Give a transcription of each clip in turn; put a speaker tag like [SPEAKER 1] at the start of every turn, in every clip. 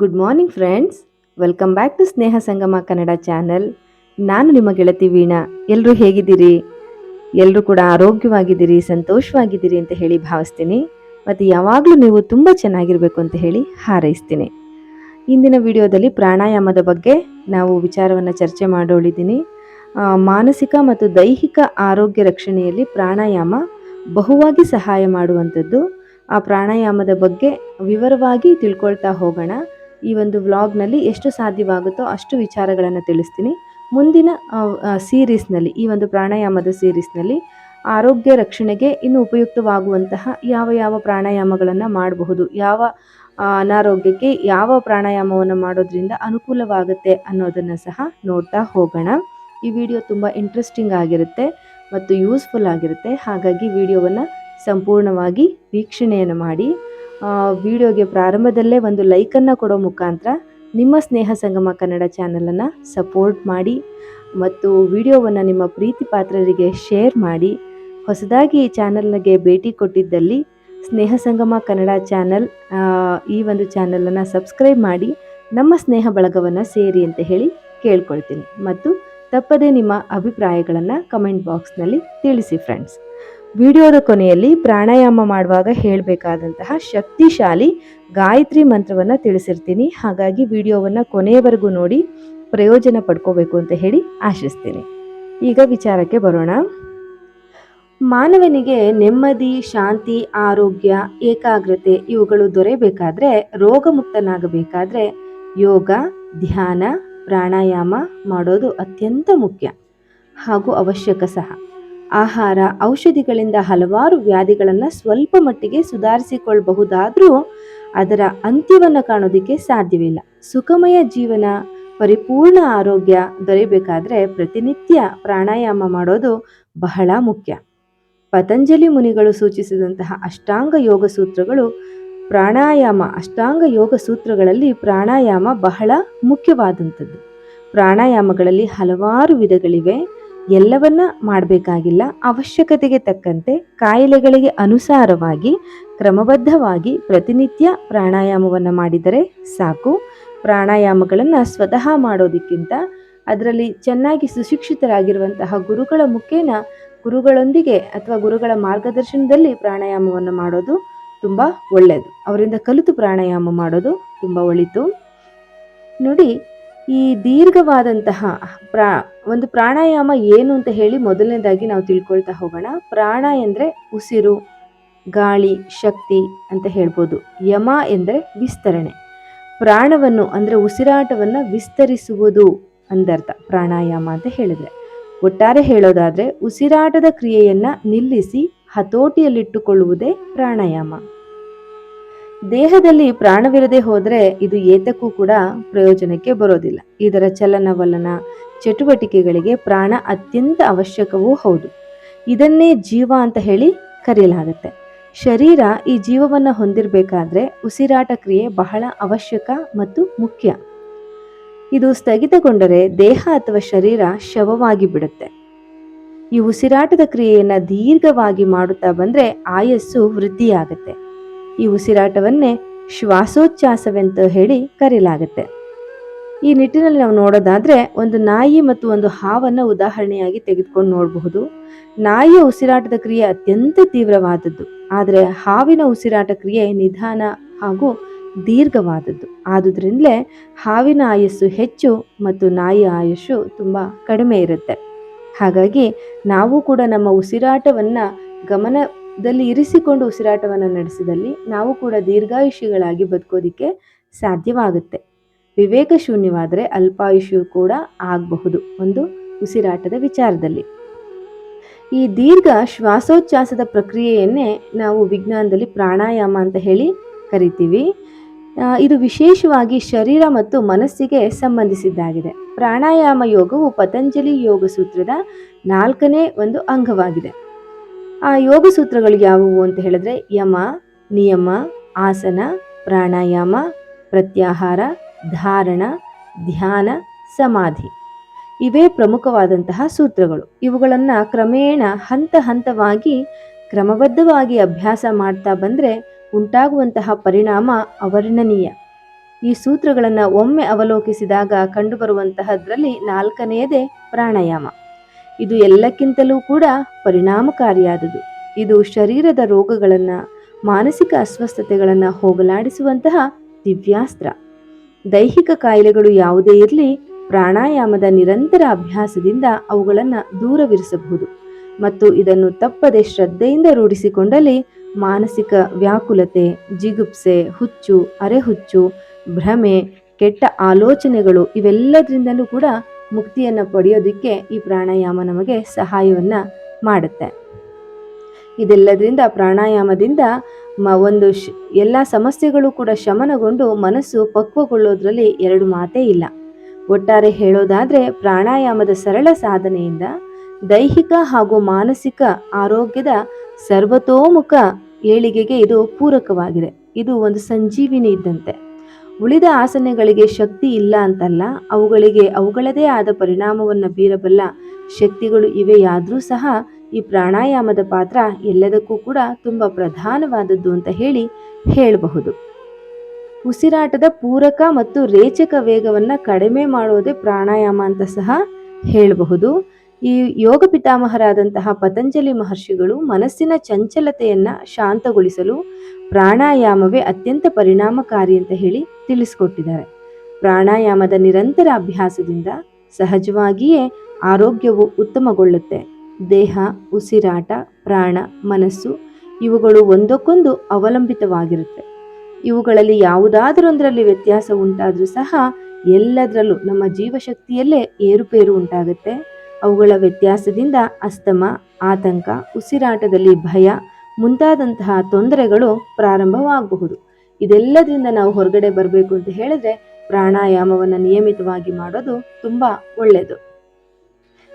[SPEAKER 1] Good morning friends welcome back to Sneha Sangama Kannada channel ನಾನು ನಿಮ್ಮ ಗೆಳತಿ ವೀಣಾ. ಎಲ್ಲರೂ ಹೇಗಿದ್ದೀರಿ? ಎಲ್ಲರೂ ಕೂಡ ಆರೋಗ್ಯವಾಗಿದ್ದೀರಿ, ಸಂತೋಷವಾಗಿದ್ದೀರಿ ಅಂತ ಹೇಳಿ ಭಾವಿಸ್ತೀನಿ. ಮತ್ತು ಯಾವಾಗಲೂ ನೀವು ತುಂಬ ಚೆನ್ನಾಗಿರಬೇಕು ಅಂತ ಹೇಳಿ ಹಾರೈಸ್ತೀನಿ. ಇಂದಿನ ವಿಡಿಯೋದಲ್ಲಿ ಪ್ರಾಣಾಯಾಮದ ಬಗ್ಗೆ ನಾವು ವಿಚಾರವನ್ನು ಚರ್ಚೆ ಮಾಡೋಳಿದ್ದೀನಿ. ಮಾನಸಿಕ ಮತ್ತು ದೈಹಿಕ ಆರೋಗ್ಯ ರಕ್ಷಣೆಯಲ್ಲಿ ಪ್ರಾಣಾಯಾಮ ಬಹುವಾಗಿ ಸಹಾಯ ಮಾಡುವಂಥದ್ದು. ಆ ಪ್ರಾಣಾಯಾಮದ ಬಗ್ಗೆ ವಿವರವಾಗಿ ತಿಳ್ಕೊಳ್ತಾ ಹೋಗೋಣ. ಈ ಒಂದು ವ್ಲಾಗ್ನಲ್ಲಿ ಎಷ್ಟು ಸಾಧ್ಯವಾಗುತ್ತೋ ಅಷ್ಟು ವಿಚಾರಗಳನ್ನು ತಿಳಿಸ್ತೀನಿ. ಮುಂದಿನ ಸೀರೀಸ್ನಲ್ಲಿ, ಈ ಒಂದು ಪ್ರಾಣಾಯಾಮದ ಸೀರೀಸ್ನಲ್ಲಿ ಆರೋಗ್ಯ ರಕ್ಷಣೆಗೆ ಇನ್ನು ಉಪಯುಕ್ತವಾಗುವಂತಹ ಯಾವ ಯಾವ ಪ್ರಾಣಾಯಾಮಗಳನ್ನು ಮಾಡಬಹುದು, ಯಾವ ಅನಾರೋಗ್ಯಕ್ಕೆ ಯಾವ ಪ್ರಾಣಾಯಾಮವನ್ನು ಮಾಡೋದ್ರಿಂದ ಅನುಕೂಲವಾಗುತ್ತೆ ಅನ್ನೋದನ್ನು ಸಹ ನೋಡ್ತಾ ಹೋಗೋಣ. ಈ ವಿಡಿಯೋ ತುಂಬ ಇಂಟ್ರೆಸ್ಟಿಂಗ್ ಆಗಿರುತ್ತೆ ಮತ್ತು ಯೂಸ್ಫುಲ್ ಆಗಿರುತ್ತೆ. ಹಾಗಾಗಿ ವಿಡಿಯೋವನ್ನು ಸಂಪೂರ್ಣವಾಗಿ ವೀಕ್ಷಣೆಯನ್ನು ಮಾಡಿ. ವಿಡಿಯೋಗೆ ಪ್ರಾರಂಭದಲ್ಲೇ ಒಂದು ಲೈಕನ್ನು ಕೊಡೋ ಮುಖಾಂತರ ನಿಮ್ಮ ಸ್ನೇಹ ಸಂಗಮ ಕನ್ನಡ ಚಾನಲನ್ನು ಸಪೋರ್ಟ್ ಮಾಡಿ ಮತ್ತು ವಿಡಿಯೋವನ್ನು ನಿಮ್ಮ ಪ್ರೀತಿ ಪಾತ್ರರಿಗೆ ಶೇರ್ ಮಾಡಿ. ಹೊಸದಾಗಿ ಈ ಚಾನಲ್ಗೆ ಭೇಟಿ ಕೊಟ್ಟಿದ್ದಲ್ಲಿ ಸ್ನೇಹ ಸಂಗಮ ಕನ್ನಡ ಚಾನಲ್ ಈ ಒಂದು ಚಾನಲನ್ನು ಸಬ್ಸ್ಕ್ರೈಬ್ ಮಾಡಿ ನಮ್ಮ ಸ್ನೇಹ ಬಳಗವನ್ನು ಸೇರಿ ಅಂತ ಹೇಳಿ ಕೇಳ್ಕೊಳ್ತೀನಿ. ಮತ್ತು ತಪ್ಪದೇ ನಿಮ್ಮ ಅಭಿಪ್ರಾಯಗಳನ್ನು ಕಮೆಂಟ್ ಬಾಕ್ಸ್ನಲ್ಲಿ ತಿಳಿಸಿ ಫ್ರೆಂಡ್ಸ್ ವಿಡಿಯೋದ ಕೊನೆಯಲ್ಲಿ ಪ್ರಾಣಾಯಾಮ ಮಾಡುವಾಗ ಹೇಳಬೇಕಾದಂತಹ ಶಕ್ತಿಶಾಲಿ ಗಾಯತ್ರಿ ಮಂತ್ರವನ್ನು ತಿಳಿಸಿರ್ತೀನಿ. ಹಾಗಾಗಿ ವಿಡಿಯೋವನ್ನು ಕೊನೆಯವರೆಗೂ ನೋಡಿ, ಪ್ರಯೋಜನ ಪಡ್ಕೋಬೇಕು ಅಂತ ಹೇಳಿ ಆಶಿಸ್ತೀನಿ. ಈಗ ವಿಚಾರಕ್ಕೆ ಬರೋಣ. ಮಾನವನಿಗೆ ನೆಮ್ಮದಿ, ಶಾಂತಿ, ಆರೋಗ್ಯ, ಏಕಾಗ್ರತೆ ಇವುಗಳು ದೊರೆಯಬೇಕಾದ್ರೆ, ರೋಗಮುಕ್ತನಾಗಬೇಕಾದ್ರೆ ಯೋಗ, ಧ್ಯಾನ, ಪ್ರಾಣಾಯಾಮ ಮಾಡೋದು ಅತ್ಯಂತ ಮುಖ್ಯ ಹಾಗೂ ಅವಶ್ಯಕ ಸಹ. ಆಹಾರ, ಔಷಧಿಗಳಿಂದ ಹಲವಾರು ವ್ಯಾಧಿಗಳನ್ನು ಸ್ವಲ್ಪ ಮಟ್ಟಿಗೆ ಸುಧಾರಿಸಿಕೊಳ್ಳಬಹುದಾದರೂ ಅದರ ಅಂತ್ಯವನ್ನು ಕಾಣೋದಕ್ಕೆ ಸಾಧ್ಯವಿಲ್ಲ. ಸುಖಮಯ ಜೀವನ, ಪರಿಪೂರ್ಣ ಆರೋಗ್ಯ ದೊರೆಯಬೇಕಾದ್ರೆ ಪ್ರತಿನಿತ್ಯ ಪ್ರಾಣಾಯಾಮ ಮಾಡೋದು ಬಹಳ ಮುಖ್ಯ. ಪತಂಜಲಿ ಮುನಿಗಳು ಸೂಚಿಸಿದಂತಹ ಅಷ್ಟಾಂಗ ಯೋಗ ಸೂತ್ರಗಳು ಪ್ರಾಣಾಯಾಮ, ಅಷ್ಟಾಂಗ ಯೋಗ ಸೂತ್ರಗಳಲ್ಲಿ ಪ್ರಾಣಾಯಾಮ ಬಹಳ ಮುಖ್ಯವಾದಂಥದ್ದು. ಪ್ರಾಣಾಯಾಮಗಳಲ್ಲಿ ಹಲವಾರು ವಿಧಗಳಿವೆ. ಎಲ್ಲವನ್ನ ಮಾಡಬೇಕಾಗಿಲ್ಲ. ಅವಶ್ಯಕತೆಗೆ ತಕ್ಕಂತೆ ಕಾಯಿಲೆಗಳಿಗೆ ಅನುಸಾರವಾಗಿ ಕ್ರಮಬದ್ಧವಾಗಿ ಪ್ರತಿನಿತ್ಯ ಪ್ರಾಣಾಯಾಮವನ್ನು ಮಾಡಿದರೆ ಸಾಕು. ಪ್ರಾಣಾಯಾಮಗಳನ್ನು ಸ್ವತಃ ಮಾಡೋದಕ್ಕಿಂತ ಅದರಲ್ಲಿ ಚೆನ್ನಾಗಿ ಸುಶಿಕ್ಷಿತರಾಗಿರುವಂತಹ ಗುರುಗಳ ಮುಖೇನ ಗುರುಗಳೊಂದಿಗೆ ಅಥವಾ ಗುರುಗಳ ಮಾರ್ಗದರ್ಶನದಲ್ಲಿ ಪ್ರಾಣಾಯಾಮವನ್ನು ಮಾಡೋದು ತುಂಬ ಒಳ್ಳೆಯದು ಅವರಿಂದ ಕಲಿತು ಪ್ರಾಣಾಯಾಮ ಮಾಡೋದು ತುಂಬ ಒಳಿತು. ನೋಡಿ ಈ ದೀರ್ಘವಾದಂತಹ ಪ್ರಾ, ಒಂದು ಪ್ರಾಣಾಯಾಮ ಏನು ಅಂತ ಹೇಳಿ ಮೊದಲನೇದಾಗಿ ನಾವು ತಿಳ್ಕೊಳ್ತಾ ಹೋಗೋಣ. ಪ್ರಾಣ ಎಂದರೆ ಉಸಿರು, ಗಾಳಿ, ಶಕ್ತಿ ಅಂತ ಹೇಳ್ಬೋದು. ಯಮ ಎಂದರೆ ವಿಸ್ತರಣೆ. ಪ್ರಾಣವನ್ನು ಅಂದರೆ ಉಸಿರಾಟವನ್ನು ವಿಸ್ತರಿಸುವುದು ಅಂದರ್ಥ, ಪ್ರಾಣಾಯಾಮ ಅಂತ ಹೇಳಿದ್ರೆ. ಒಟ್ಟಾರೆ ಹೇಳೋದಾದರೆ ಉಸಿರಾಟದ ಕ್ರಿಯೆಯನ್ನು ನಿಲ್ಲಿಸಿ ಹತೋಟಿಯಲ್ಲಿಟ್ಟುಕೊಳ್ಳುವುದೇ ಪ್ರಾಣಾಯಾಮ. ದೇಹದಲ್ಲಿ ಪ್ರಾಣವಿರದೆ ಹೋದರೆ ಇದು ಏತಕ್ಕೂ ಕೂಡ ಪ್ರಯೋಜನಕ್ಕೆ ಬರೋದಿಲ್ಲ. ಇದರ ಚಲನವಲನ, ಚಟುವಟಿಕೆಗಳಿಗೆ ಪ್ರಾಣ ಅತ್ಯಂತ ಅವಶ್ಯಕವೂ ಹೌದು. ಇದನ್ನೇ ಜೀವ ಅಂತ ಹೇಳಿ ಕರೆಯಲಾಗುತ್ತೆ. ಶರೀರ ಈ ಜೀವವನ್ನು ಹೊಂದಿರಬೇಕಾದ್ರೆ ಉಸಿರಾಟ ಕ್ರಿಯೆ ಬಹಳ ಅವಶ್ಯಕ ಮತ್ತು ಮುಖ್ಯ. ಇದು ಸ್ಥಗಿತಗೊಂಡರೆ ದೇಹ ಅಥವಾ ಶರೀರ ಶವವಾಗಿ ಬಿಡುತ್ತೆ. ಈ ಉಸಿರಾಟದ ಕ್ರಿಯೆಯನ್ನು ದೀರ್ಘವಾಗಿ ಮಾಡುತ್ತಾ ಬಂದರೆ ಆಯಸ್ಸು ವೃದ್ಧಿಯಾಗುತ್ತೆ. ಈ ಉಸಿರಾಟವನ್ನೇ ಶ್ವಾಸೋಚ್ಛ್ವಾಸವೆಂತ ಹೇಳಿ ಕರೆಯಲಾಗುತ್ತೆ. ಈ ನಿಟ್ಟಿನಲ್ಲಿ ನಾವು ನೋಡೋದಾದ್ರೆ ಒಂದು ನಾಯಿ ಮತ್ತು ಒಂದು ಹಾವನ್ನ ಉದಾಹರಣೆಯಾಗಿ ತೆಗೆದುಕೊಂಡು ನೋಡಬಹುದು. ನಾಯಿಯ ಉಸಿರಾಟದ ಕ್ರಿಯೆ ಅತ್ಯಂತ ತೀವ್ರವಾದದ್ದು. ಆದರೆ ಹಾವಿನ ಉಸಿರಾಟ ಕ್ರಿಯೆ ನಿಧಾನ ಹಾಗೂ ದೀರ್ಘವಾದದ್ದು. ಆದುದರಿಂದಲೇ ಹಾವಿನ ಆಯಸ್ಸು ಹೆಚ್ಚು ಮತ್ತು ನಾಯಿಯ ಆಯಸ್ಸು ತುಂಬ ಕಡಿಮೆ ಇರುತ್ತೆ. ಹಾಗಾಗಿ ನಾವು ಕೂಡ ನಮ್ಮ ಉಸಿರಾಟವನ್ನ ಗಮನದಲ್ಲಿ ಇರಿಸಿಕೊಂಡು ಉಸಿರಾಟವನ್ನು ನಡೆಸಿದಲ್ಲಿ ನಾವು ಕೂಡ ದೀರ್ಘಾಯುಷಿಗಳಾಗಿ ಬದುಕೋದಿಕ್ಕೆ ಸಾಧ್ಯವಾಗುತ್ತೆ. ವಿವೇಕ ಶೂನ್ಯವಾದರೆ ಅಲ್ಪಾಯುಷು ಕೂಡ ಆಗಬಹುದು ಒಂದು ಉಸಿರಾಟದ ವಿಚಾರದಲ್ಲಿ. ಈ ದೀರ್ಘ ಶ್ವಾಸೋಚ್ಛ್ವಾಸದ ಪ್ರಕ್ರಿಯೆಯನ್ನೇ ನಾವು ವಿಜ್ಞಾನದಲ್ಲಿ ಪ್ರಾಣಾಯಾಮ ಅಂತ ಹೇಳಿ ಕರಿತೀವಿ. ಇದು ವಿಶೇಷವಾಗಿ ಶರೀರ ಮತ್ತು ಮನಸ್ಸಿಗೆ ಸಂಬಂಧಿಸಿದ್ದಾಗಿದೆ. ಪ್ರಾಣಾಯಾಮ ಯೋಗವು ಪತಂಜಲಿ ಯೋಗ ಸೂತ್ರದ ನಾಲ್ಕನೇ ಒಂದು ಅಂಗವಾಗಿದೆ. ಆ ಯೋಗ ಸೂತ್ರಗಳು ಯಾವುವು ಅಂತ ಹೇಳಿದ್ರೆ ಯಮ, ನಿಯಮ, ಆಸನ, ಪ್ರಾಣಾಯಾಮ, ಪ್ರತ್ಯಾಹಾರ, ಧಾರಣ, ಧ್ಯಾನ, ಸಮಾಧಿ. ಇವೇ ಪ್ರಮುಖವಾದಂತಹ ಸೂತ್ರಗಳು. ಇವುಗಳನ್ನು ಕ್ರಮೇಣ ಹಂತ ಹಂತವಾಗಿ ಕ್ರಮಬದ್ಧವಾಗಿ ಅಭ್ಯಾಸ ಮಾಡ್ತಾ ಬಂದರೆ ಉಂಟಾಗುವಂತಹ ಪರಿಣಾಮ ಅವರ್ಣನೀಯ. ಈ ಸೂತ್ರಗಳನ್ನು ಒಮ್ಮೆ ಅವಲೋಕಿಸಿದಾಗ ಕಂಡುಬರುವಂತಹದ್ರಲ್ಲಿ ನಾಲ್ಕನೆಯದೇ ಪ್ರಾಣಾಯಾಮ. ಇದು ಎಲ್ಲಕ್ಕಿಂತಲೂ ಕೂಡ ಪರಿಣಾಮಕಾರಿಯಾದುದು. ಇದು ಶರೀರದ ರೋಗಗಳನ್ನು, ಮಾನಸಿಕ ಅಸ್ವಸ್ಥತೆಗಳನ್ನು ಹೋಗಲಾಡಿಸುವಂತಹ ದಿವ್ಯಾಸ್ತ್ರ. ದೈಹಿಕ ಕಾಯಿಲೆಗಳು ಯಾವುದೇ ಇರಲಿ, ಪ್ರಾಣಾಯಾಮದ ನಿರಂತರ ಅಭ್ಯಾಸದಿಂದ ಅವುಗಳನ್ನು ದೂರವಿರಿಸಬಹುದು ಮತ್ತು ಇದನ್ನು ತಪ್ಪದೆ ಶ್ರದ್ಧೆಯಿಂದ ರೂಢಿಸಿಕೊಂಡಲ್ಲಿ ಮಾನಸಿಕ ವ್ಯಾಕುಲತೆ, ಜಿಗುಪ್ಸೆ, ಹುಚ್ಚು, ಅರೆಹುಚ್ಚು, ಭ್ರಮೆ, ಕೆಟ್ಟ ಆಲೋಚನೆಗಳು ಇವೆಲ್ಲದರಿಂದಲೂ ಕೂಡ ಮುಕ್ತಿಯನ್ನು ಪಡೆಯೋದಕ್ಕೆ ಈ ಪ್ರಾಣಾಯಾಮ ನಮಗೆ ಸಹಾಯವನ್ನು ಮಾಡುತ್ತೆ. ಇದೆಲ್ಲದರಿಂದ ಪ್ರಾಣಾಯಾಮದಿಂದ ಮ ಒಂದು ಶ್ ಎಲ್ಲ ಸಮಸ್ಯೆಗಳು ಕೂಡ ಶಮನಗೊಂಡು ಮನಸ್ಸು ಪಕ್ವಗೊಳ್ಳೋದ್ರಲ್ಲಿ ಎರಡು ಮಾತೇ ಇಲ್ಲ. ಒಟ್ಟಾರೆ ಹೇಳೋದಾದರೆ ಪ್ರಾಣಾಯಾಮದ ಸರಳ ಸಾಧನೆಯಿಂದ ದೈಹಿಕ ಹಾಗೂ ಮಾನಸಿಕ ಆರೋಗ್ಯದ ಸರ್ವತೋಮುಖ ಏಳಿಗೆಗೆ ಇದು ಪೂರಕವಾಗಿದೆ. ಇದು ಒಂದು ಸಂಜೀವಿನಿ ಇದ್ದಂತೆ. ಉಳಿದ ಆಸನಗಳಿಗೆ ಶಕ್ತಿ ಇಲ್ಲ ಅಂತಲ್ಲ, ಅವುಗಳಿಗೆ ಅವುಗಳದೇ ಆದ ಪರಿಣಾಮವನ್ನು ಬೀರಬಲ್ಲ ಶಕ್ತಿಗಳು ಇವೆಯಾದರೂ ಸಹ ಈ ಪ್ರಾಣಾಯಾಮದ ಪಾತ್ರ ಎಲ್ಲದಕ್ಕೂ ಕೂಡ ತುಂಬ ಪ್ರಧಾನವಾದದ್ದು ಅಂತ ಹೇಳಿ ಹೇಳಬಹುದು. ಉಸಿರಾಟದ ಪೂರಕ ಮತ್ತು ರೇಚಕ ವೇಗವನ್ನು ಕಡಿಮೆ ಮಾಡೋದೇ ಪ್ರಾಣಾಯಾಮ ಅಂತ ಸಹ ಹೇಳಬಹುದು. ಈ ಯೋಗ ಪಿತಾಮಹರಾದಂತಹ ಪತಂಜಲಿ ಮಹರ್ಷಿಗಳು ಮನಸ್ಸಿನ ಚಂಚಲತೆಯನ್ನು ಶಾಂತಗೊಳಿಸಲು ಪ್ರಾಣಾಯಾಮವೇ ಅತ್ಯಂತ ಪರಿಣಾಮಕಾರಿ ಅಂತ ಹೇಳಿ ತಿಳಿಸ್ಕೊಟ್ಟಿದ್ದಾರೆ. ಪ್ರಾಣಾಯಾಮದ ನಿರಂತರ ಅಭ್ಯಾಸದಿಂದ ಸಹಜವಾಗಿಯೇ ಆರೋಗ್ಯವು ಉತ್ತಮಗೊಳ್ಳುತ್ತೆ. ದೇಹ, ಉಸಿರಾಟ, ಪ್ರಾಣ, ಮನಸ್ಸು ಇವುಗಳು ಒಂದಕ್ಕೊಂದು ಅವಲಂಬಿತವಾಗಿರುತ್ತೆ. ಇವುಗಳಲ್ಲಿ ಯಾವುದಾದರೊಂದರಲ್ಲಿ ವ್ಯತ್ಯಾಸ ಉಂಟಾದರೂ ಸಹ ಎಲ್ಲದರಲ್ಲೂ ನಮ್ಮ ಜೀವಶಕ್ತಿಯಲ್ಲೇ ಏರುಪೇರು ಉಂಟಾಗುತ್ತೆ. ಅವುಗಳ ವ್ಯತ್ಯಾಸದಿಂದ ಅಸ್ತಮ, ಆತಂಕ, ಉಸಿರಾಟದಲ್ಲಿ ಭಯ ಮುಂತಾದಂತಹ ತೊಂದರೆಗಳು ಪ್ರಾರಂಭವಾಗಬಹುದು. ಇದೆಲ್ಲದರಿಂದ ನಾವು ಹೊರಗಡೆ ಬರಬೇಕು ಅಂತ ಹೇಳಿದ್ರೆ ಪ್ರಾಣಾಯಾಮವನ್ನು ನಿಯಮಿತವಾಗಿ ಮಾಡೋದು ತುಂಬ ಒಳ್ಳೆಯದು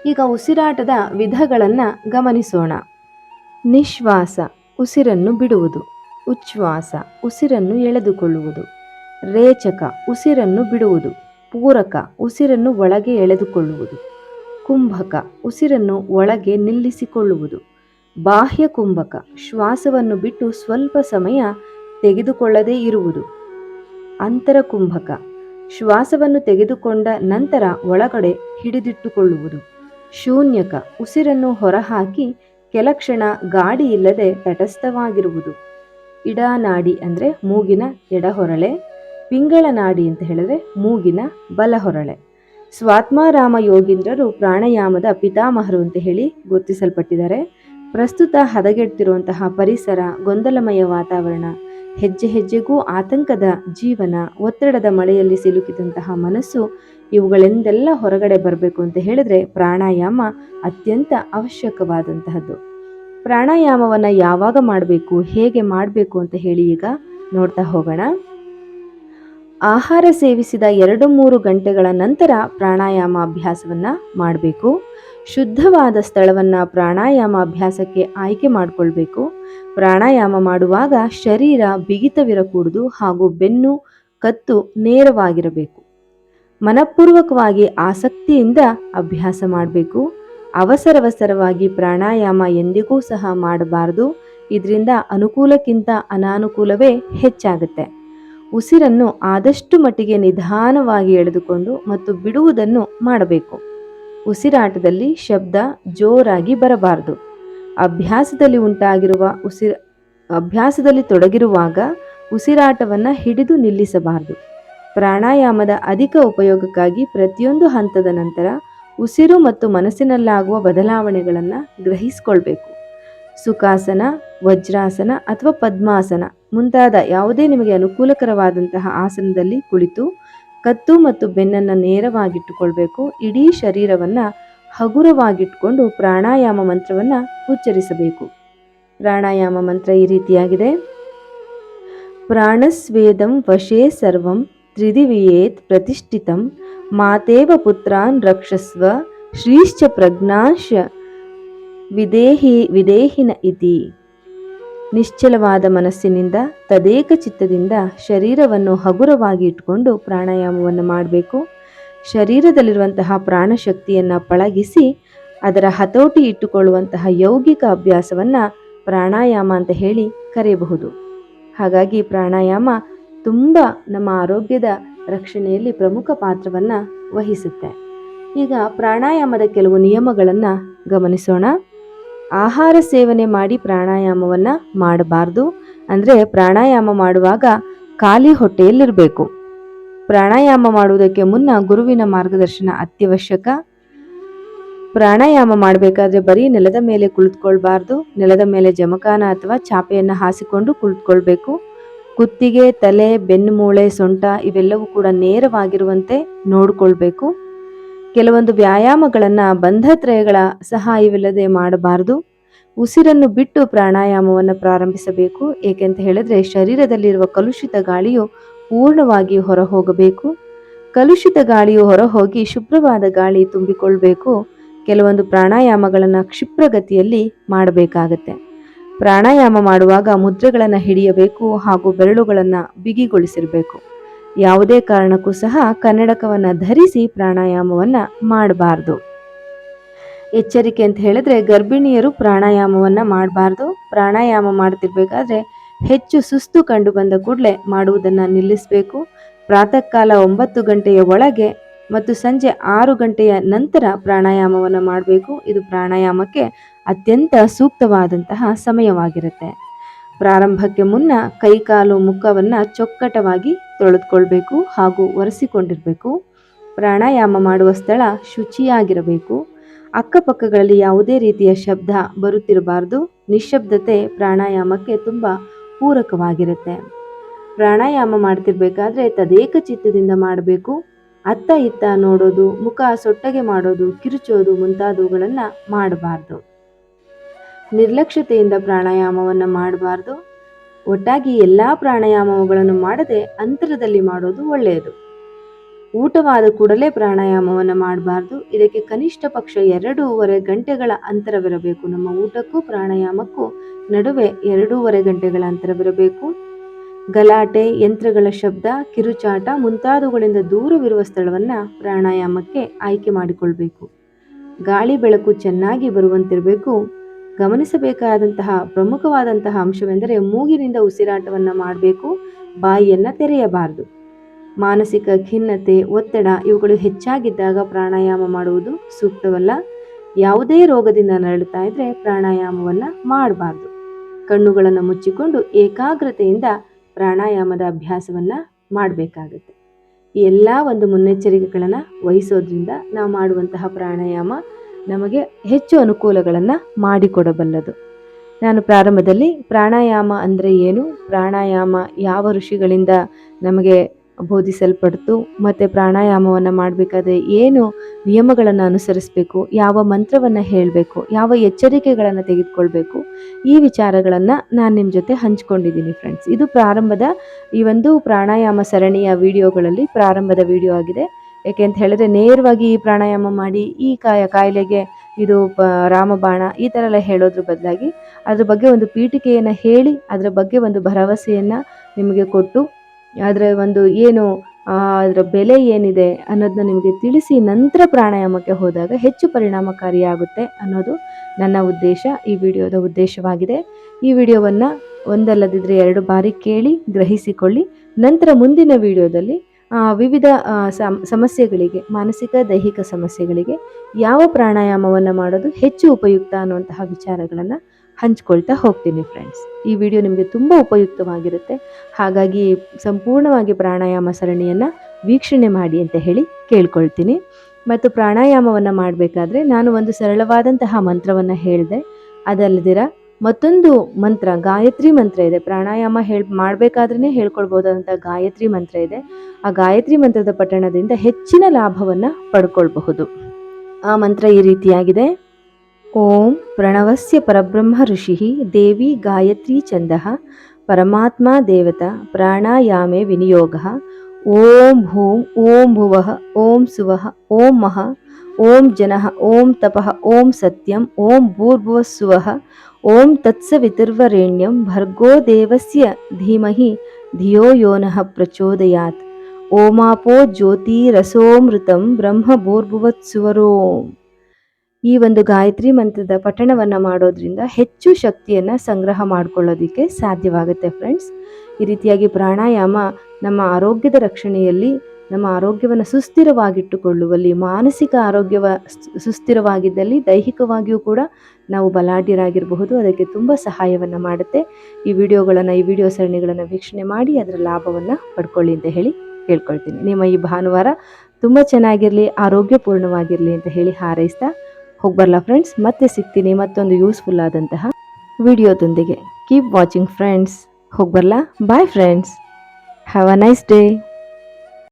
[SPEAKER 1] ಈಗ ಉಸಿರಾಟದ ವಿಧಗಳನ್ನು ಗಮನಿಸೋಣ. ನಿಶ್ವಾಸ, ಉಸಿರನ್ನು ಬಿಡುವುದು. ಉಚ್ಛ್ವಾಸ, ಉಸಿರನ್ನು ಎಳೆದುಕೊಳ್ಳುವುದು. ರೇಚಕ, ಉಸಿರನ್ನು ಬಿಡುವುದು. ಪೂರಕ, ಉಸಿರನ್ನು ಒಳಗೆ ಎಳೆದುಕೊಳ್ಳುವುದು. ಕುಂಭಕ ಉಸಿರನ್ನು ಒಳಗೆ ನಿಲ್ಲಿಸಿಕೊಳ್ಳುವುದು. ಬಾಹ್ಯ ಕುಂಭಕ ಶ್ವಾಸವನ್ನು ಬಿಟ್ಟು ಸ್ವಲ್ಪ ಸಮಯ ತೆಗೆದುಕೊಳ್ಳದೇ ಇರುವುದು. ಅಂತರ ಕುಂಭಕ ಶ್ವಾಸವನ್ನು ತೆಗೆದುಕೊಂಡ ನಂತರ ಒಳಗಡೆ ಹಿಡಿದಿಟ್ಟುಕೊಳ್ಳುವುದು. ಶೂನ್ಯಕ ಉಸಿರನ್ನು ಹೊರಹಾಕಿ ಕೆಲ ಕ್ಷಣ ಗಾಡಿ ಇಲ್ಲದೆ ತಟಸ್ಥವಾಗಿರುವುದು. ಇಡಾನಾಡಿ ಅಂದರೆ ಮೂಗಿನ ಎಡಹೊರಳೆ, ಪಿಂಗಳ ನಾಡಿ ಅಂತ ಹೇಳಿದ್ರೆ ಮೂಗಿನ ಬಲಹೊರಳೆ. ಸ್ವಾತ್ಮಾರಾಮ ಯೋಗೀಂದ್ರರು ಪ್ರಾಣಾಯಾಮದ ಪಿತಾಮಹರು ಅಂತ ಹೇಳಿ ಗುರುತಿಸಲ್ಪಟ್ಟಿದ್ದಾರೆ. ಪ್ರಸ್ತುತ ಹದಗೆಡ್ತಿರುವಂತಹ ಪರಿಸರ, ಗೊಂದಲಮಯ ವಾತಾವರಣ, ಹೆಜ್ಜೆ ಹೆಜ್ಜೆಗೂ ಆತಂಕದ ಜೀವನ, ಒತ್ತಡದ ಮಳೆಯಲ್ಲಿ ಸಿಲುಕಿದಂತಹ ಮನಸ್ಸು, ಇವುಗಳೆಂದೆಲ್ಲ ಹೊರಗಡೆ ಬರಬೇಕು ಅಂತ ಹೇಳಿದ್ರೆ ಪ್ರಾಣಾಯಾಮ ಅತ್ಯಂತ ಅವಶ್ಯಕವಾದಂತಹದ್ದು. ಪ್ರಾಣಾಯಾಮವನ್ನು ಯಾವಾಗ ಮಾಡಬೇಕು, ಹೇಗೆ ಮಾಡಬೇಕು ಅಂತ ಹೇಳಿ ಈಗ ನೋಡ್ತಾ ಹೋಗೋಣ. ಆಹಾರ ಸೇವಿಸಿದ ಎರಡು ಮೂರು ಗಂಟೆಗಳ ನಂತರ ಪ್ರಾಣಾಯಾಮ ಅಭ್ಯಾಸವನ್ನು ಮಾಡಬೇಕು. ಶುದ್ಧವಾದ ಸ್ಥಳವನ್ನು ಪ್ರಾಣಾಯಾಮ ಅಭ್ಯಾಸಕ್ಕೆ ಆಯ್ಕೆ ಮಾಡಿಕೊಳ್ಬೇಕು. ಪ್ರಾಣಾಯಾಮ ಮಾಡುವಾಗ ಶರೀರ ಬಿಗಿತವಿರಕೂಡದು ಹಾಗೂ ಬೆನ್ನು, ಕತ್ತು ನೇರವಾಗಿರಬೇಕು. ಮನಪೂರ್ವಕವಾಗಿ ಆಸಕ್ತಿಯಿಂದ ಅಭ್ಯಾಸ ಮಾಡಬೇಕು. ಅವಸರವಸರವಾಗಿ ಪ್ರಾಣಾಯಾಮ ಎಂದಿಗೂ ಸಹ ಮಾಡಬಾರದು. ಇದರಿಂದ ಅನುಕೂಲಕ್ಕಿಂತ ಅನಾನುಕೂಲವೇ ಹೆಚ್ಚಾಗುತ್ತೆ. ಉಸಿರನ್ನು ಆದಷ್ಟು ಮಟ್ಟಿಗೆ ನಿಧಾನವಾಗಿ ಎಳೆದುಕೊಂಡು ಮತ್ತು ಬಿಡುವುದನ್ನು ಮಾಡಬೇಕು. ಉಸಿರಾಟದಲ್ಲಿ ಶಬ್ದ ಜೋರಾಗಿ ಬರಬಾರದು. ಅಭ್ಯಾಸದಲ್ಲಿ ಉಂಟಾಗಿರುವ ಉಸಿರ, ಅಭ್ಯಾಸದಲ್ಲಿ ತೊಡಗಿರುವಾಗ ಉಸಿರಾಟವನ್ನು ಹಿಡಿದು ನಿಲ್ಲಿಸಬಾರದು. ಪ್ರಾಣಾಯಾಮದ ಅಧಿಕ ಉಪಯೋಗಕ್ಕಾಗಿ ಪ್ರತಿಯೊಂದು ಹಂತದ ನಂತರ ಉಸಿರು ಮತ್ತು ಮನಸ್ಸಿನಲ್ಲಾಗುವ ಬದಲಾವಣೆಗಳನ್ನು ಗ್ರಹಿಸಿಕೊಳ್ಬೇಕು. ಸುಖಾಸನ, ವಜ್ರಾಸನ ಅಥವಾ ಪದ್ಮಾಸನ ಮುಂತಾದ ಯಾವುದೇ ನಿಮಗೆ ಅನುಕೂಲಕರವಾದಂತಹ ಆಸನದಲ್ಲಿ ಕುಳಿತು ಕತ್ತು ಮತ್ತು ಬೆನ್ನನ್ನು ನೇರವಾಗಿಟ್ಟುಕೊಳ್ಬೇಕು. ಇಡೀ ಶರೀರವನ್ನು ಹಗುರವಾಗಿಟ್ಕೊಂಡು ಪ್ರಾಣಾಯಾಮ ಮಂತ್ರವನ್ನು ಉಚ್ಚರಿಸಬೇಕು. ಪ್ರಾಣಾಯಾಮ ಮಂತ್ರ ಈ ರೀತಿಯಾಗಿದೆ. ಪ್ರಾಣಸ್ವೇದಂ ವಶೇ ಸರ್ವಂ ತ್ರಿದಿವಿಯೇತ್ ಪ್ರತಿಷ್ಠಿತಂ ಮಾತೇವ ಪುತ್ರಾನ್ ರಕ್ಷಸ್ವ ಶ್ರೀಶ್ಚ ಪ್ರಜ್ಞಾಂಶ ವಿದೇಹಿ, ವಿದೇಹಿನ ಇತಿ. ನಿಶ್ಚಲವಾದ ಮನಸ್ಸಿನಿಂದ, ತದೇಕ ಚಿತ್ತದಿಂದ ಶರೀರವನ್ನು ಹಗುರವಾಗಿ ಇಟ್ಟುಕೊಂಡು ಪ್ರಾಣಾಯಾಮವನ್ನು ಮಾಡಬೇಕು. ಶರೀರದಲ್ಲಿರುವಂತಹ ಪ್ರಾಣಶಕ್ತಿಯನ್ನು ಪಳಗಿಸಿ, ಅದರ ಹತೋಟಿ ಇಟ್ಟುಕೊಳ್ಳುವಂತಹ ಯೌಗಿಕ ಅಭ್ಯಾಸವನ್ನು ಪ್ರಾಣಾಯಾಮ ಅಂತ ಹೇಳಿ ಕರೆಯಬಹುದು. ಹಾಗಾಗಿ ಪ್ರಾಣಾಯಾಮ ತುಂಬ ನಮ್ಮ ಆರೋಗ್ಯದ ರಕ್ಷಣೆಯಲ್ಲಿ ಪ್ರಮುಖ ಪಾತ್ರವನ್ನು ವಹಿಸುತ್ತೆ. ಈಗ ಪ್ರಾಣಾಯಾಮದ ಕೆಲವು ನಿಯಮಗಳನ್ನು ಗಮನಿಸೋಣ. ಆಹಾರ ಸೇವನೆ ಮಾಡಿ ಪ್ರಾಣಾಯಾಮವನ್ನು ಮಾಡಬಾರ್ದು. ಅಂದರೆ ಪ್ರಾಣಾಯಾಮ ಮಾಡುವಾಗ ಖಾಲಿ ಹೊಟ್ಟೆಯಲ್ಲಿರಬೇಕು. ಪ್ರಾಣಾಯಾಮ ಮಾಡುವುದಕ್ಕೆ ಮುನ್ನ ಗುರುವಿನ ಮಾರ್ಗದರ್ಶನ ಅತ್ಯವಶ್ಯಕ. ಪ್ರಾಣಾಯಾಮ ಮಾಡಬೇಕಾದ್ರೆ ಬರೀ ನೆಲದ ಮೇಲೆ ಕುಳಿತುಕೊಳ್ಬಾರ್ದು. ನೆಲದ ಮೇಲೆ ಜಮಖಾನ ಅಥವಾ ಚಾಪೆಯನ್ನು ಹಾಸಿಕೊಂಡು ಕುಳಿತುಕೊಳ್ಬೇಕು. ಕುತ್ತಿಗೆ, ತಲೆ ಬೆನ್ನು ಮೂಳೆ ಸೊಂಟ ಇವೆಲ್ಲವೂ ಕೂಡ ನೇರವಾಗಿರುವಂತೆ ನೋಡಿಕೊಳ್ಬೇಕು. ಕೆಲವೊಂದು ವ್ಯಾಯಾಮಗಳನ್ನು ಬಂಧತ್ರಯಗಳ ಸಹಾಯವಿಲ್ಲದೆ ಮಾಡಬಾರದು. ಉಸಿರನ್ನು ಬಿಟ್ಟು ಪ್ರಾಣಾಯಾಮವನ್ನು ಪ್ರಾರಂಭಿಸಬೇಕು. ಏಕೆಂತ ಹೇಳಿದ್ರೆ ಶರೀರದಲ್ಲಿರುವ ಕಲುಷಿತ ಗಾಳಿಯು ಪೂರ್ಣವಾಗಿ ಹೊರ ಹೋಗಬೇಕು ಕಲುಷಿತ ಗಾಳಿಯು ಹೊರಹೋಗಿ ಶುಭ್ರವಾದ ಗಾಳಿ ತುಂಬಿಕೊಳ್ಬೇಕು. ಕೆಲವೊಂದು ಪ್ರಾಣಾಯಾಮಗಳನ್ನು ಕ್ಷಿಪ್ರಗತಿಯಲ್ಲಿ ಮಾಡಬೇಕಾಗತ್ತೆ. ಪ್ರಾಣಾಯಾಮ ಮಾಡುವಾಗ ಮುದ್ರೆಗಳನ್ನು ಹಿಡಿಯಬೇಕು ಹಾಗೂ ಬೆರಳುಗಳನ್ನು ಬಿಗಿಗೊಳಿಸಿರಬೇಕು. ಯಾವುದೇ ಕಾರಣಕ್ಕೂ ಸಹ ಕನ್ನಡಕವನ್ನು ಧರಿಸಿ ಪ್ರಾಣಾಯಾಮವನ್ನು ಮಾಡಬಾರ್ದು. ಎಚ್ಚರಿಕೆ ಅಂತ ಹೇಳಿದ್ರೆ ಗರ್ಭಿಣಿಯರು ಪ್ರಾಣಾಯಾಮವನ್ನು ಮಾಡಬಾರ್ದು. ಪ್ರಾಣಾಯಾಮ ಮಾಡ್ತಿರ್ಬೇಕಾದ್ರೆ ಹೆಚ್ಚು ಸುಸ್ತು ಕಂಡು ಬಂದ ಕೂಡಲೇ ಮಾಡುವುದನ್ನು ನಿಲ್ಲಿಸಬೇಕು. ಪ್ರಾತಃ ಕಾಲ ಒಂಬತ್ತು ಗಂಟೆಯ ಒಳಗೆ ಮತ್ತು ಸಂಜೆ ಆರು ಗಂಟೆಯ ನಂತರ ಪ್ರಾಣಾಯಾಮವನ್ನು ಮಾಡಬೇಕು. ಇದು ಪ್ರಾಣಾಯಾಮಕ್ಕೆ ಅತ್ಯಂತ ಸೂಕ್ತವಾದಂತಹ ಸಮಯವಾಗಿರುತ್ತೆ. ಪ್ರಾರಂಭಕ್ಕೆ ಮುನ್ನ ಕೈಕಾಲು ಮುಖವನ್ನು ಚೊಕ್ಕಟವಾಗಿ ತೊಳೆದುಕೊಳ್ಬೇಕು ಹಾಗೂ ಒರೆಸಿಕೊಂಡಿರಬೇಕು. ಪ್ರಾಣಾಯಾಮ ಮಾಡುವ ಸ್ಥಳ ಶುಚಿಯಾಗಿರಬೇಕು. ಅಕ್ಕಪಕ್ಕಗಳಲ್ಲಿ ಯಾವುದೇ ರೀತಿಯ ಶಬ್ದ ಬರುತ್ತಿರಬಾರ್ದು. ನಿಶ್ಶಬ್ದತೆ ಪ್ರಾಣಾಯಾಮಕ್ಕೆ ತುಂಬ ಪೂರಕವಾಗಿರುತ್ತೆ. ಪ್ರಾಣಾಯಾಮ ಮಾಡ್ತಿರ್ಬೇಕಾದ್ರೆ ತದೇಕ ಚಿತ್ತದಿಂದ ಮಾಡಬೇಕು. ಅತ್ತ ಇತ್ತ ನೋಡೋದು, ಮುಖ ಸೊಟ್ಟಗೆ ಮಾಡೋದು, ಕಿರುಚೋದು ಮುಂತಾದವುಗಳನ್ನು ಮಾಡಬಾರ್ದು. ನಿರ್ಲಕ್ಷ್ಯತೆಯಿಂದ ಪ್ರಾಣಾಯಾಮವನ್ನು ಮಾಡಬಾರ್ದು. ಒಟ್ಟಾಗಿ ಎಲ್ಲ ಪ್ರಾಣಾಯಾಮಗಳನ್ನು ಮಾಡದೆ ಅಂತರದಲ್ಲಿ ಮಾಡೋದು ಒಳ್ಳೆಯದು. ಊಟವಾದ ಕೂಡಲೇ ಪ್ರಾಣಾಯಾಮವನ್ನು ಮಾಡಬಾರ್ದು. ಇದಕ್ಕೆ ಕನಿಷ್ಠ ಪಕ್ಷ ಎರಡೂವರೆ ಗಂಟೆಗಳ ಅಂತರವಿರಬೇಕು. ನಮ್ಮ ಊಟಕ್ಕೂ ಪ್ರಾಣಾಯಾಮಕ್ಕೂ ನಡುವೆ ಎರಡೂವರೆ ಗಂಟೆಗಳ ಅಂತರವಿರಬೇಕು. ಗಲಾಟೆ, ಯಂತ್ರಗಳ ಶಬ್ದ, ಕಿರುಚಾಟ ಮುಂತಾದವುಗಳಿಂದ ದೂರವಿರುವ ಸ್ಥಳವನ್ನು ಪ್ರಾಣಾಯಾಮಕ್ಕೆ ಆಯ್ಕೆ ಮಾಡಿಕೊಳ್ಬೇಕು. ಗಾಳಿ ಬೆಳಕು ಚೆನ್ನಾಗಿ ಬರುವಂತಿರಬೇಕು. ಗಮನಿಸಬೇಕಾದಂತಹ ಪ್ರಮುಖವಾದಂತಹ ಅಂಶವೆಂದರೆ ಮೂಗಿನಿಂದ ಉಸಿರಾಟವನ್ನು ಮಾಡಬೇಕು, ಬಾಯಿಯನ್ನು ತೆರೆಯಬಾರದು. ಮಾನಸಿಕ ಖಿನ್ನತೆ, ಒತ್ತಡ ಇವುಗಳು ಹೆಚ್ಚಾಗಿದ್ದಾಗ ಪ್ರಾಣಾಯಾಮ ಮಾಡುವುದು ಸೂಕ್ತವಲ್ಲ. ಯಾವುದೇ ರೋಗದಿಂದ ನರಳುತ್ತಾ ಇದ್ದರೆ ಪ್ರಾಣಾಯಾಮವನ್ನು ಮಾಡಬಾರ್ದು. ಕಣ್ಣುಗಳನ್ನು ಮುಚ್ಚಿಕೊಂಡು ಏಕಾಗ್ರತೆಯಿಂದ ಪ್ರಾಣಾಯಾಮದ ಅಭ್ಯಾಸವನ್ನು ಮಾಡಬೇಕಾಗುತ್ತೆ. ಈ ಎಲ್ಲ ಒಂದು ಮುನ್ನೆಚ್ಚರಿಕೆಗಳನ್ನು ವಹಿಸೋದ್ರಿಂದ ನಾವು ಮಾಡುವಂತಹ ಪ್ರಾಣಾಯಾಮ ನಮಗೆ ಹೆಚ್ಚು ಅನುಕೂಲಗಳನ್ನು ಮಾಡಿಕೊಡಬಲ್ಲದು. ನಾನು ಪ್ರಾರಂಭದಲ್ಲಿ ಪ್ರಾಣಾಯಾಮ ಅಂದರೆ ಏನು? ಪ್ರಾಣಾಯಾಮ ಯಾವ ಋಷಿಗಳಿಂದ ನಮಗೆ ಬೋಧಿಸಲ್ಪಡ್ತು? ಮತ್ತು ಪ್ರಾಣಾಯಾಮವನ್ನು ಮಾಡಬೇಕಾದ್ರೆ ಏನು ನಿಯಮಗಳನ್ನು ಅನುಸರಿಸಬೇಕು? ಯಾವ ಮಂತ್ರವನ್ನು ಹೇಳಬೇಕು? ಯಾವ ಎಚ್ಚರಿಕೆಗಳನ್ನು ತೆಗೆದುಕೊಳ್ಬೇಕು? ಈ ವಿಚಾರಗಳನ್ನು ನಾನು ನಿಮ್ಮ ಜೊತೆ ಹಂಚ್ಕೊಂಡಿದ್ದೀನಿ ಫ್ರೆಂಡ್ಸ್ ಇದು ಪ್ರಾರಂಭದ ಈ ಒಂದು ಪ್ರಾಣಾಯಾಮ ಸರಣಿಯ ವಿಡಿಯೋಗಳಲ್ಲಿ ಪ್ರಾರಂಭದ ವಿಡಿಯೋ ಆಗಿದೆ. ಯಾಕೆ ಅಂತ ಹೇಳಿದ್ರೆ ನೇರವಾಗಿ ಈ ಪ್ರಾಣಾಯಾಮ ಮಾಡಿ ಈ ಕಾಯ ಕಾಯಿಲೆಗೆ ಇದು ರಾಮಬಾಣ ಈ ಥರ ಎಲ್ಲ ಹೇಳೋದ್ರ ಬದಲಾಗಿ ಅದ್ರ ಬಗ್ಗೆ ಒಂದು ಪೀಠಿಕೆಯನ್ನು ಹೇಳಿ ಅದರ ಬಗ್ಗೆ ಒಂದು ಭರವಸೆಯನ್ನು ನಿಮಗೆ ಕೊಟ್ಟು ಅದರ ಒಂದು ಏನು ಅದರ ಬೆಲೆ ಏನಿದೆ ಅನ್ನೋದನ್ನ ನಿಮಗೆ ತಿಳಿಸಿ ನಂತರ ಪ್ರಾಣಾಯಾಮಕ್ಕೆ ಹೋದಾಗ ಹೆಚ್ಚು ಪರಿಣಾಮಕಾರಿಯಾಗುತ್ತೆ ಅನ್ನೋದು ನನ್ನ ಉದ್ದೇಶ. ಈ ವಿಡಿಯೋದ ಉದ್ದೇಶವಾಗಿದೆ. ಈ ವಿಡಿಯೋವನ್ನು ಒಂದಲ್ಲದಿದ್ದರೆ ಎರಡು ಬಾರಿ ಕೇಳಿ, ಗ್ರಹಿಸಿಕೊಳ್ಳಿ. ನಂತರ ಮುಂದಿನ ವಿಡಿಯೋದಲ್ಲಿ ವಿವಿಧ ಸಮಸ್ಯೆಗಳಿಗೆ, ಮಾನಸಿಕ, ದೈಹಿಕ ಸಮಸ್ಯೆಗಳಿಗೆ ಯಾವ ಪ್ರಾಣಾಯಾಮವನ್ನು ಮಾಡೋದು ಹೆಚ್ಚು ಉಪಯುಕ್ತ ಅನ್ನುವಂತಹ ವಿಚಾರಗಳನ್ನು ಹಂಚ್ಕೊಳ್ತಾ ಹೋಗ್ತೀನಿ ಫ್ರೆಂಡ್ಸ್ ಈ ವಿಡಿಯೋ ನಿಮಗೆ ತುಂಬ ಉಪಯುಕ್ತವಾಗಿರುತ್ತೆ. ಹಾಗಾಗಿ ಸಂಪೂರ್ಣವಾಗಿ ಪ್ರಾಣಾಯಾಮ ಸರಣಿಯನ್ನು ವೀಕ್ಷಣೆ ಮಾಡಿ ಅಂತ ಹೇಳಿ ಕೇಳ್ಕೊಳ್ತೀನಿ. ಮತ್ತು ಪ್ರಾಣಾಯಾಮವನ್ನು ಮಾಡಬೇಕಾದ್ರೆ ನಾನು ಒಂದು ಸರಳವಾದಂತಹ ಮಂತ್ರವನ್ನು ಹೇಳಿದೆ. ಅದಲ್ಲದಿರ ಮತ್ತೊಂದು ಮಂತ್ರ, ಗಾಯತ್ರಿ ಮಂತ್ರ ಇದೆ. ಪ್ರಾಣಾಯಾಮ ಹೇಳ್ ಮಾಡಬೇಕಾದ್ರೇ ಹೇಳ್ಕೊಳ್ಬಹುದಾದಂಥ ಗಾಯತ್ರಿ ಮಂತ್ರ ಇದೆ. ಆ ಗಾಯತ್ರಿ ಮಂತ್ರದ ಪಠಣದಿಂದ ಹೆಚ್ಚಿನ ಲಾಭವನ್ನು ಪಡ್ಕೊಳ್ಬಹುದು. ಆ ಮಂತ್ರ ಈ ರೀತಿಯಾಗಿದೆ. ಓಂ ಪ್ರಣವಸ್ಯ ಪರಬ್ರಹ್ಮ ಋಷಿ ದೇವಿ ಗಾಯತ್ರಿ ಚಂದ ಪರಮಾತ್ಮ ದೇವತಾ ಪ್ರಾಣಾಯಾಮೆ ವಿನಿಯೋಗ. ಓಂ ಭೂಂ ಓಂ ಭುವ ಓಂ ಸುವ ಓಂ ಮಹ ಓಂ ಜನಃ ಓಂ ತಪಃ ಓಂ ಸತ್ಯಂ ಓಂ ಭೂರ್ಭುವಸ್ಸುವಃ ಓಂ ತತ್ಸವಿತುರ್ವರೆಣ್ಯಂ ಭರ್ಗೋ ದೇವಸ್ಯ ಧೀಮಹಿ ಧಿಯೋ ಯೋನಃ ಪ್ರಚೋದಯಾತ್. ಓಮಾಪೋ ಜ್ಯೋತಿ ರಸೋಮೃತಂ ಬ್ರಹ್ಮ ಭೂರ್ಭುವತ್ಸುವರೋಂ. ಈ ಒಂದು ಗಾಯತ್ರಿ ಮಂತ್ರದ ಪಠಣವನ್ನು ಮಾಡೋದ್ರಿಂದ ಹೆಚ್ಚು ಶಕ್ತಿಯನ್ನು ಸಂಗ್ರಹ ಮಾಡ್ಕೊಳ್ಳೋದಕ್ಕೆ ಸಾಧ್ಯವಾಗುತ್ತೆ ಫ್ರೆಂಡ್ಸ್ ಈ ರೀತಿಯಾಗಿ ಪ್ರಾಣಾಯಾಮ ನಮ್ಮ ಆರೋಗ್ಯದ ರಕ್ಷಣೆಯಲ್ಲಿ ನಮ್ಮ ಆರೋಗ್ಯವನ್ನು ಸುಸ್ಥಿರವಾಗಿಟ್ಟುಕೊಳ್ಳುವಲ್ಲಿ, ಮಾನಸಿಕ ಆರೋಗ್ಯವ ಸುಸ್ಥಿರವಾಗಿದ್ದಲ್ಲಿ ದೈಹಿಕವಾಗಿಯೂ ಕೂಡ ನಾವು ಬಲಾಢ್ಯರಾಗಿರಬಹುದು. ಅದಕ್ಕೆ ತುಂಬ ಸಹಾಯವನ್ನು ಮಾಡುತ್ತೆ. ಈ ವಿಡಿಯೋಗಳನ್ನು, ಈ ವಿಡಿಯೋ ಸರಣಿಗಳನ್ನು ವೀಕ್ಷಣೆ ಮಾಡಿ, ಅದರ ಲಾಭವನ್ನು ಪಡ್ಕೊಳ್ಳಿ ಅಂತ ಹೇಳಿ ಕೇಳ್ಕೊಳ್ತೀನಿ ನಿಮ್ಮ ಈ ಭಾನುವಾರ ತುಂಬ ಚೆನ್ನಾಗಿರಲಿ, ಆರೋಗ್ಯಪೂರ್ಣವಾಗಿರಲಿ ಅಂತ ಹೇಳಿ ಹಾರೈಸ್ತಾ ಹೋಗ್ಬರ್ಲಾ ಫ್ರೆಂಡ್ಸ್. ಮತ್ತೆ ಸಿಗ್ತೀನಿ ಮತ್ತೊಂದು ಯೂಸ್ಫುಲ್ ಆದಂತಹ ವಿಡಿಯೋದೊಂದಿಗೆ. Keep watching friends ಹೋಗ್ಬರ್ಲಾ? Bye friends have a nice day